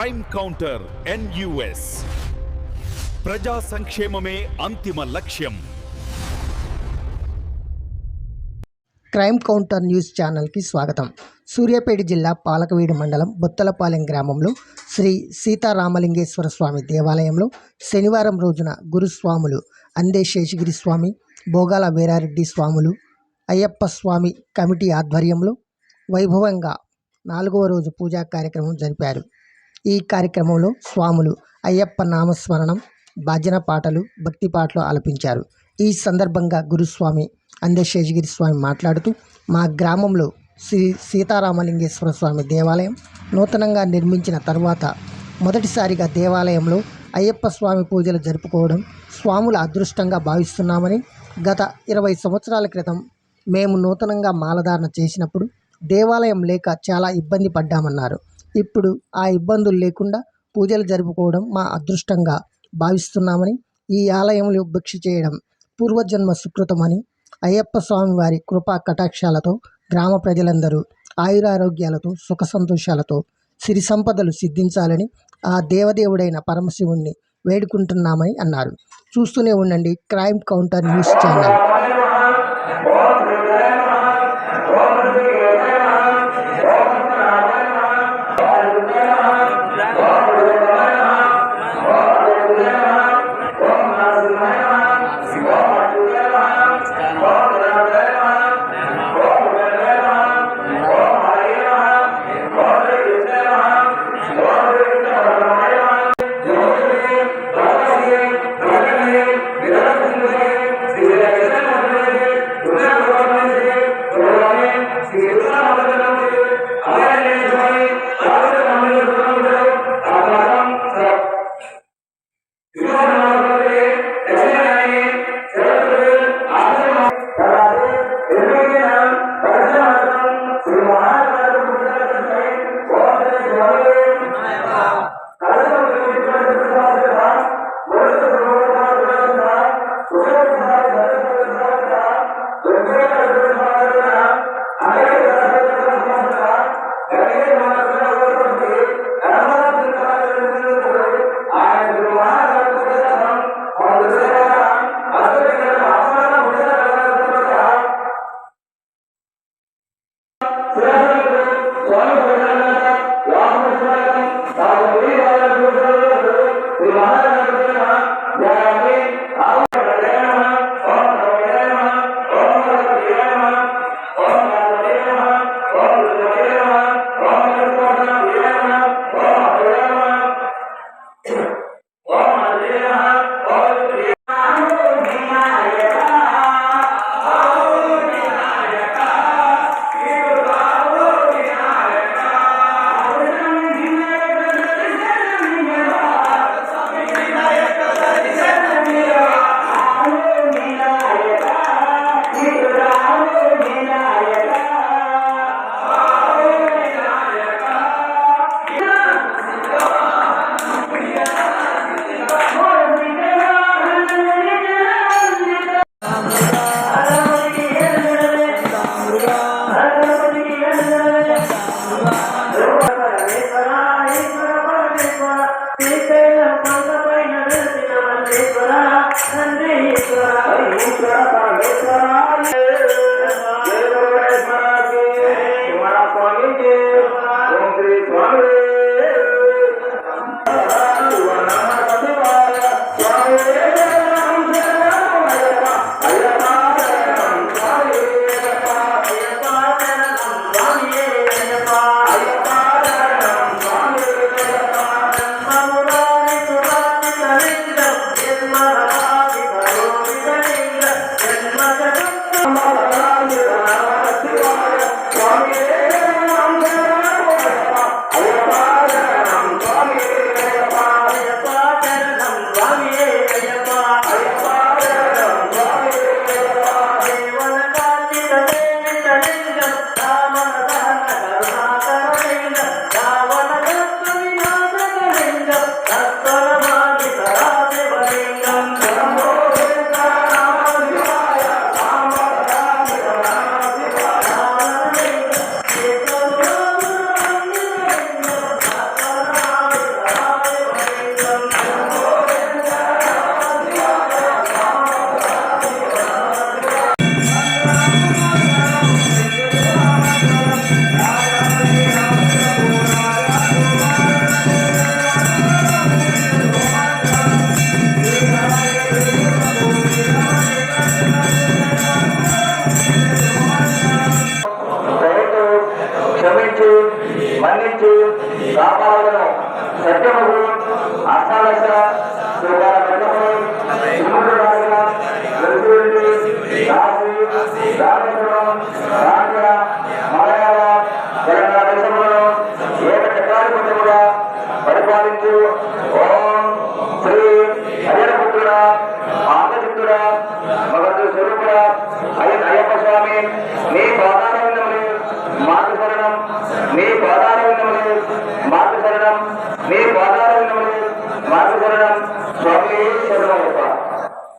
Crime counter NUS ప్రజా సంక్షేమమే అంతిమ లక్ష్యం. క్రైమ్ కౌంటర్ న్యూస్ ఛానల్కి స్వాగతం. సూర్యాపేట జిల్లా పాలకవీడు మండలం బొత్తలపాలెం గ్రామంలో శ్రీ సీతారామలింగేశ్వర స్వామి దేవాలయంలో శనివారం రోజున గురుస్వాములు అందే శేషగిరి స్వామి భోగాల వీరారెడ్డి స్వాములు అయ్యప్ప స్వామి కమిటీ ఆధ్వర్యంలో వైభవంగా నాలుగవ రోజు పూజా కార్యక్రమం జరిపారు. ఈ కార్యక్రమంలో స్వాములు అయ్యప్ప నామస్మరణం భజన పాటలు భక్తి పాటలు ఆలపించారు. ఈ సందర్భంగా గురుస్వామి అందే శేషగిరి స్వామి మాట్లాడుతూ మా గ్రామంలో శ్రీ సీతారామలింగేశ్వర స్వామి దేవాలయం నూతనంగా నిర్మించిన తర్వాత మొదటిసారిగా దేవాలయంలో అయ్యప్ప స్వామి పూజలు జరుపుకోవడం స్వాముల అదృష్టంగా భావిస్తున్నామని గత ఇరవై సంవత్సరాల క్రితం మేము నూతనంగా మాలధారణ చేసినప్పుడు దేవాలయం లేక చాలా ఇబ్బంది పడ్డామన్నారు. ఇప్పుడు ఆ ఇబ్బందులు లేకుండా పూజలు జరుపుకోవడం మా అదృష్టంగా భావిస్తున్నామని ఈ ఆలయంలో భిక్ష చేయడం పూర్వజన్మ సుకృతమని అయ్యప్ప స్వామి వారి కృపా కటాక్షాలతో గ్రామ ప్రజలందరూ ఆయురారోగ్యాలతో సుఖ సంతోషాలతో సిరి సంపదలు సిద్ధించాలని ఆ దేవదేవుడైన పరమశివుణ్ణి వేడుకుంటున్నామని అన్నారు. చూస్తూనే ఉండండి క్రైమ్ కౌంటర్ న్యూస్ ఛానల్.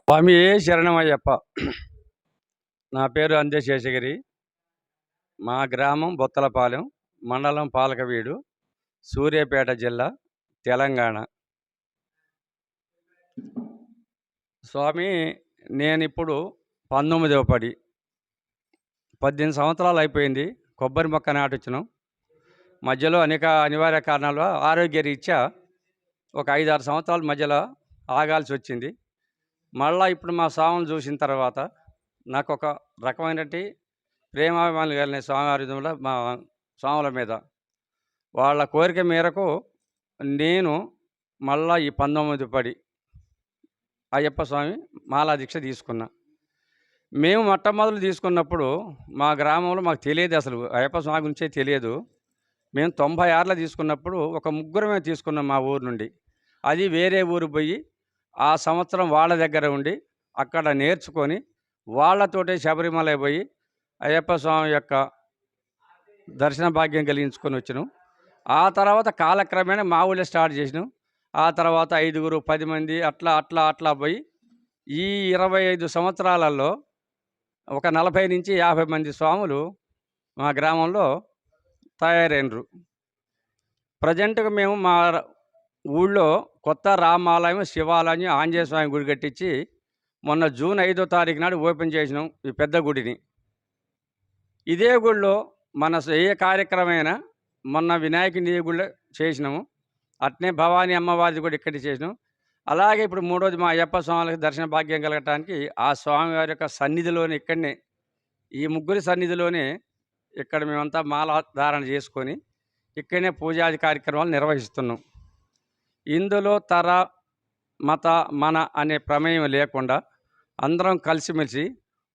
స్వామి శరణమయ్యప్ప నా పేరు అందే శేషగిరి. మా గ్రామం బొత్తలపాలెం మండలం పాలకవీడు సూర్యాపేట జిల్లా తెలంగాణ. స్వామి నేను ఇప్పుడు పంతొమ్మిదవ పడి పద్దెనిమిది సంవత్సరాలు అయిపోయింది. కొబ్బరి మొక్క నాటొచ్చినాం. మధ్యలో అనేక అనివార్య కారణాల ఆరోగ్య రీత్యా ఒక ఐదారు సంవత్సరాల మధ్యలో ఆగాల్సి వచ్చింది. మళ్ళా ఇప్పుడు మా స్వామిని చూసిన తర్వాత నాకు ఒక రకమైనటువంటి ప్రేమాభిమానులు కలిగిన స్వామివారిలో మా స్వాముల మీద వాళ్ళ కోరిక మేరకు నేను మళ్ళా ఈ పంతొమ్మిది పడి అయ్యప్ప స్వామి మాలా దీక్ష తీసుకున్నా. మేము మొట్టమొదలు తీసుకున్నప్పుడు మా గ్రామంలో మాకు తెలియదు అసలు అయ్యప్ప స్వామి గురించే తెలియదు. మేము తొంభై ఆరులో తీసుకున్నప్పుడు ఒక ముగ్గురమే తీసుకున్నాం మా ఊరు నుండి. అది వేరే ఊరు పోయి ఆ సంవత్సరం వాళ్ళ దగ్గర ఉండి అక్కడ నేర్చుకొని వాళ్ళతోటే శబరిమల పోయి అయ్యప్ప స్వామి యొక్క దర్శన భాగ్యం కలిగించుకొని వచ్చినాం. ఆ తర్వాత కాలక్రమేణా మా ఊళ్ళో స్టార్ట్ చేసినాం. ఆ తర్వాత ఐదుగురు పది మంది అట్లా అట్లా అట్లా పోయి ఈ ఇరవై ఐదు సంవత్సరాలలో ఒక నలభై నుంచి యాభై మంది స్వాములు మా గ్రామంలో తయారైనరు. ప్రజెంట్గా మేము మా ఊళ్ళో కొత్త రామాలయం శివాలయం ఆంజనేయ స్వామి గుడి కట్టించి మొన్న జూన్ ఐదో తారీఖు నాడు ఓపెన్ చేసినాం ఈ పెద్ద గుడిని. ఇదే గుడిలో మన ఏ కార్యక్రమైనా మొన్న వినాయకుని గుడిలో చేసినాము. అట్నే భవానీ అమ్మవారిది కూడా ఇక్కడ చేసినాం. అలాగే ఇప్పుడు మూడోది మా అయ్యప్ప స్వామికి దర్శన భాగ్యం కలగటానికి ఆ స్వామివారి యొక్క సన్నిధిలోనే ఇక్కడనే ఈ ముగ్గురి సన్నిధిలోనే ఇక్కడ మేమంతా మాల ధారణ చేసుకొని ఇక్కడనే పూజాది కార్యక్రమాలు నిర్వహిస్తున్నాం. ఇందులో తర మత మన అనే ప్రమేయం లేకుండా అందరం కలిసిమెలిసి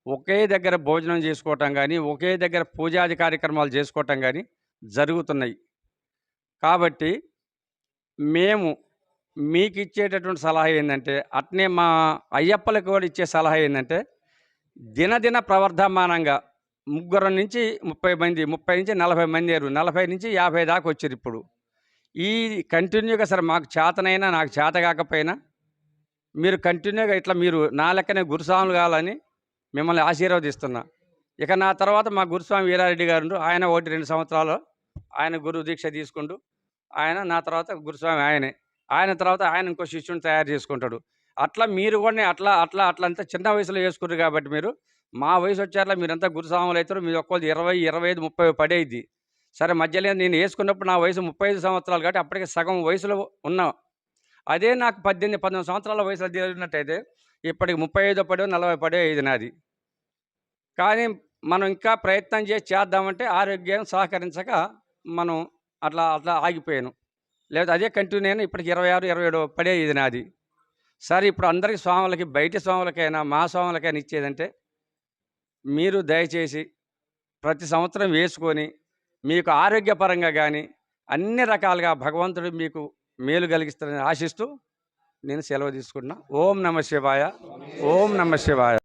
ఒకే దగ్గర భోజనం చేసుకోవటం కానీ ఒకే దగ్గర పూజాది కార్యక్రమాలు చేసుకోవటం కానీ జరుగుతున్నాయి. కాబట్టి మేము మీకు ఇచ్చేటటువంటి సలహా ఏంటంటే అట్నే మా అయ్యప్పలకు కూడా ఇచ్చే సలహా ఏంటంటే దినదిన ప్రవర్ధమానంగా ముగ్గురు నుంచి ముప్పై మంది ముప్పై నుంచి నలభై మంది అయ్యారు నలభై నుంచి యాభై దాకా వచ్చారు ఇప్పుడు. ఈ కంటిన్యూగా సరే మాకు చేతనైనా నాకు చేత కాకపోయినా మీరు కంటిన్యూగా ఇట్లా మీరు నా లెక్కనే గురుస్వాములు కావాలని మిమ్మల్ని ఆశీర్వదిస్తున్నా. ఇక నా తర్వాత మా గురుస్వామి వీరారెడ్డి గారు ఆయన ఒకటి రెండు సంవత్సరాలు ఆయన గురు దీక్ష తీసుకుంటూ ఆయన నా తర్వాత గురుస్వామి ఆయనే. ఆయన తర్వాత ఆయన ఇంకో శిష్యుని తయారు చేసుకుంటాడు. అట్లా మీరు కూడా అట్లా అట్లా అట్లా అంతా చిన్న వయసులో వేసుకున్నారు కాబట్టి మీరు మా వయసు వచ్చారా మీరంతా గురుస్వాములు అవుతారు మీరు ఒక్కళ్ళు ఇరవై ఇరవై ఐదు ముప్పై పడేది సరే మధ్యలో నేను వేసుకున్నప్పుడు నా వయసు ముప్పై ఐదు సంవత్సరాలు కాబట్టి అప్పటికి సగం వయసులో ఉన్నా. అదే నాకు పద్దెనిమిది పంతొమ్మిది సంవత్సరాల వయసులో జరిగినట్టయితే ఇప్పటికి ముప్పై ఐదో పడే నలభై పడే ఐదు నాది. కానీ మనం ఇంకా ప్రయత్నం చేసి చేద్దామంటే ఆరోగ్యం సహకరించక మనం అట్లా అట్లా ఆగిపోయాను. లేదా అదే కంటిన్యూ అయినా ఇప్పటికి ఇరవై ఆరు ఇరవై ఏడు పడే ఇది నాది. సరే ఇప్పుడు అందరికీ స్వాములకి బయట స్వాములకైనా మా స్వాములకైనా ఇచ్చేదంటే మీరు దయచేసి ప్రతి సంవత్సరం వేసుకొని మీకు ఆరోగ్యపరంగా కానీ అన్ని రకాలుగా భగవంతుడు మీకు మేలు కలిగిస్తారని ఆశిస్తూ నేను సెలవు తీసుకుంటున్నా. ఓం నమ శివాయ. ఓం నమ శివాయ.